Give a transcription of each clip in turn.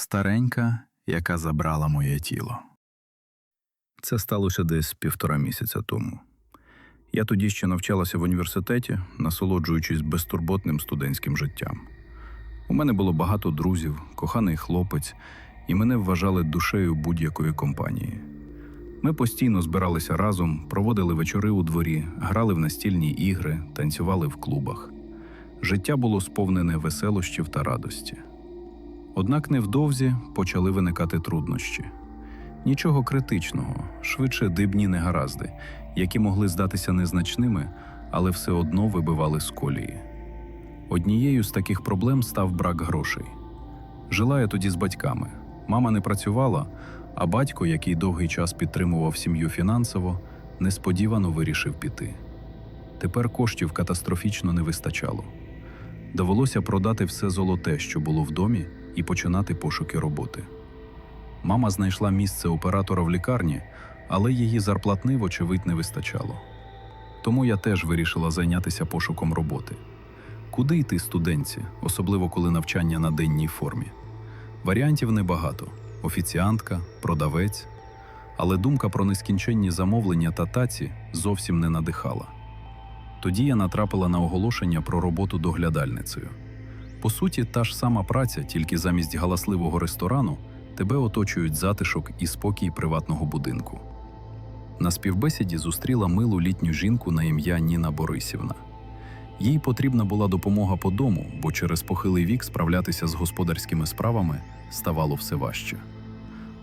старенька, яка забрала моє тіло. Це сталося десь півтора місяця тому. Я тоді ще навчалася в університеті, насолоджуючись безтурботним студентським життям. У мене було багато друзів, коханий хлопець, і мене вважали душею будь-якої компанії. Ми постійно збиралися разом, проводили вечори у дворі, грали в настільні ігри, танцювали в клубах. Життя було сповнене веселощів та радості. Однак невдовзі почали виникати труднощі. Нічого критичного, швидше дибні негаразди, які могли здатися незначними, але все одно вибивали з колії. Однією з таких проблем став брак грошей. Жила я тоді з батьками. Мама не працювала, а батько, який довгий час підтримував сім'ю фінансово, несподівано вирішив піти. Тепер коштів катастрофічно не вистачало. Довелося продати все золоте, що було в домі, і починати пошуки роботи. Мама знайшла місце оператора в лікарні, але її зарплатни, вочевидь, не вистачало. Тому я теж вирішила зайнятися пошуком роботи. Куди йти студентці, особливо коли навчання на денній формі? Варіантів небагато: офіціантка, продавець. Але думка про нескінченні замовлення та таці зовсім не надихала. Тоді я натрапила на оголошення про роботу доглядальницею. По суті, та ж сама праця, тільки замість галасливого ресторану тебе оточують затишок і спокій приватного будинку. На співбесіді зустріла милу літню жінку на ім'я Ніна Борисівна. Їй потрібна була допомога по дому, бо через похилий вік справлятися з господарськими справами ставало все важче.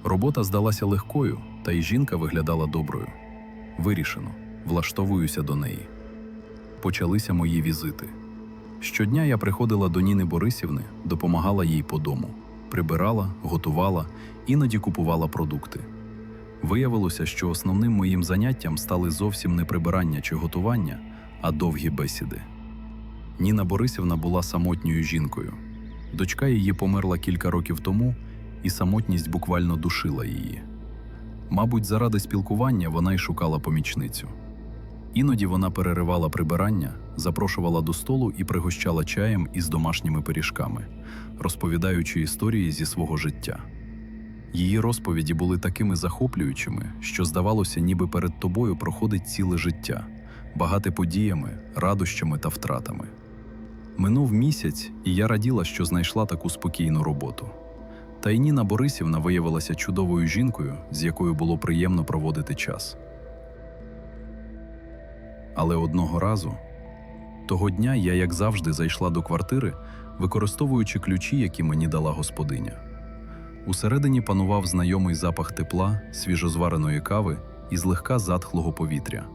Робота здалася легкою, та й жінка виглядала доброю. Вирішено, влаштовуюся до неї. Почалися мої візити. Щодня я приходила до Ніни Борисівни, допомагала їй по дому, прибирала, готувала, іноді купувала продукти. Виявилося, що основним моїм заняттям стали зовсім не прибирання чи готування, а довгі бесіди. Ніна Борисівна була самотньою жінкою. Дочка її померла кілька років тому, і самотність буквально душила її. Мабуть, заради спілкування вона й шукала помічницю. Іноді вона переривала прибирання, запрошувала до столу і пригощала чаєм із домашніми пиріжками, розповідаючи історії зі свого життя. Її розповіді були такими захоплюючими, що здавалося, ніби перед тобою проходить ціле життя, багате подіями, радощами та втратами. Минув місяць, і я раділа, що знайшла таку спокійну роботу. Та й Ніна Борисівна виявилася чудовою жінкою, з якою було приємно проводити час. Але одного разу, того дня я, як завжди, зайшла до квартири, використовуючи ключі, які мені дала господиня. Усередині панував знайомий запах тепла, свіжозвареної кави і злегка затхлого повітря.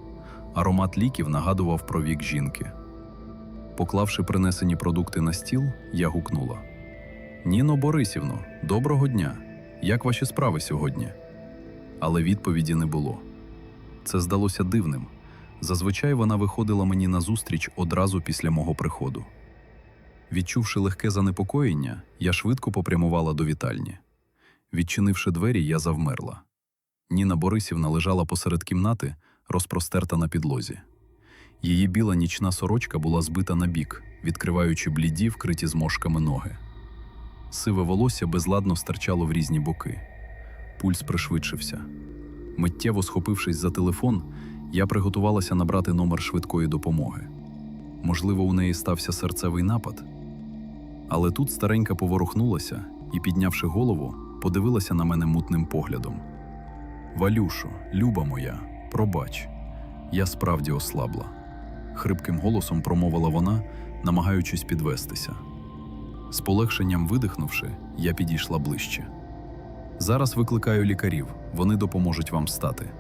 Аромат ліків нагадував про вік жінки. Поклавши принесені продукти на стіл, я гукнула: Ніно Борисівно, доброго дня! Як ваші справи сьогодні? Але відповіді не було. Це здалося дивним. Зазвичай вона виходила мені назустріч одразу після мого приходу. Відчувши легке занепокоєння, я швидко попрямувала до вітальні. Відчинивши двері, я завмерла. Ніна Борисівна лежала посеред кімнати, розпростерта на підлозі. Її біла нічна сорочка була збита на бік, відкриваючи бліді, вкриті зморшками ноги. Сиве волосся безладно стирчало в різні боки. Пульс пришвидшився. Миттєво схопившись за телефон, я приготувалася набрати номер швидкої допомоги. Можливо, у неї стався серцевий напад. Але тут старенька поворухнулася і, піднявши голову, подивилася на мене мутним поглядом. Валюшо, люба моя, пробач, я справді ослабла. Хрипким голосом промовила вона, намагаючись підвестися. З полегшенням видихнувши, я підійшла ближче. Зараз викликаю лікарів, вони допоможуть вам встати,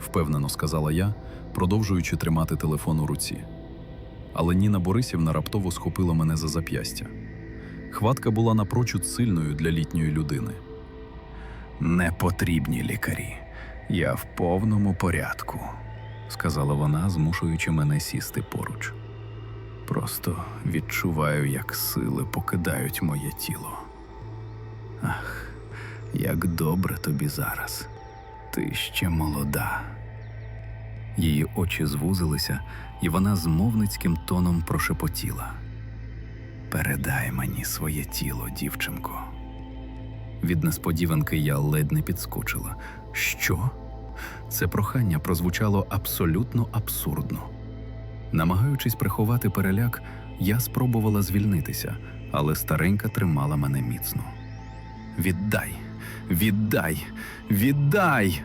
впевнено сказала я, продовжуючи тримати телефон у руці. Але Ніна Борисівна раптово схопила мене за зап'ястя. Хватка була напрочуд сильною для літньої людини. Не потрібні лікарі. Я в повному порядку, сказала вона, змушуючи мене сісти поруч. Просто відчуваю, як сили покидають моє тіло. Ах, як добре тобі зараз. Ти ще молода. Її очі звузилися, і вона змовницьким тоном прошепотіла. Передай мені своє тіло, дівчинко. Від несподіванки я ледь не підскочила. Що? Це прохання прозвучало абсолютно абсурдно. Намагаючись приховати переляк, я спробувала звільнитися, але старенька тримала мене міцно. Віддай, віддай, віддай,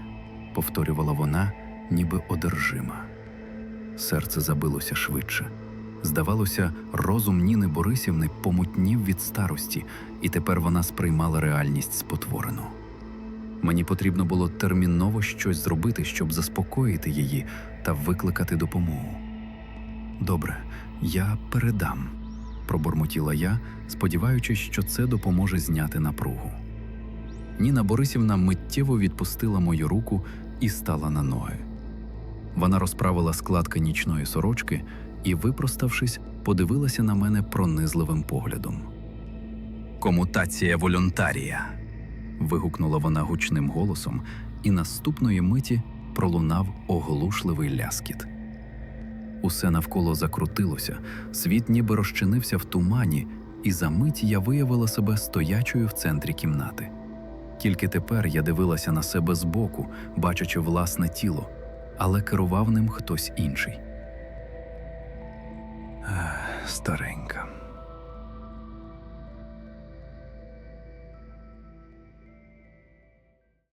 повторювала вона, ніби одержима. Серце забилося швидше. Здавалося, розум Ніни Борисівни помутнів від старості, і тепер вона сприймала реальність спотворену. Мені потрібно було терміново щось зробити, щоб заспокоїти її та викликати допомогу. Добре, я передам, пробурмотіла я, сподіваючись, що це допоможе зняти напругу. Ніна Борисівна миттєво відпустила мою руку і стала на ноги. Вона розправила складки нічної сорочки і, випроставшись, подивилася на мене пронизливим поглядом. Комутація волюнтарія. вигукнула вона гучним голосом, і наступної миті пролунав оглушливий ляскіт. Усе навколо закрутилося, світ ніби розчинився в тумані, і за мить я виявила себе стоячою в центрі кімнати. Тільки тепер я дивилася на себе збоку, бачачи власне тіло, але керував ним хтось інший. Старенька.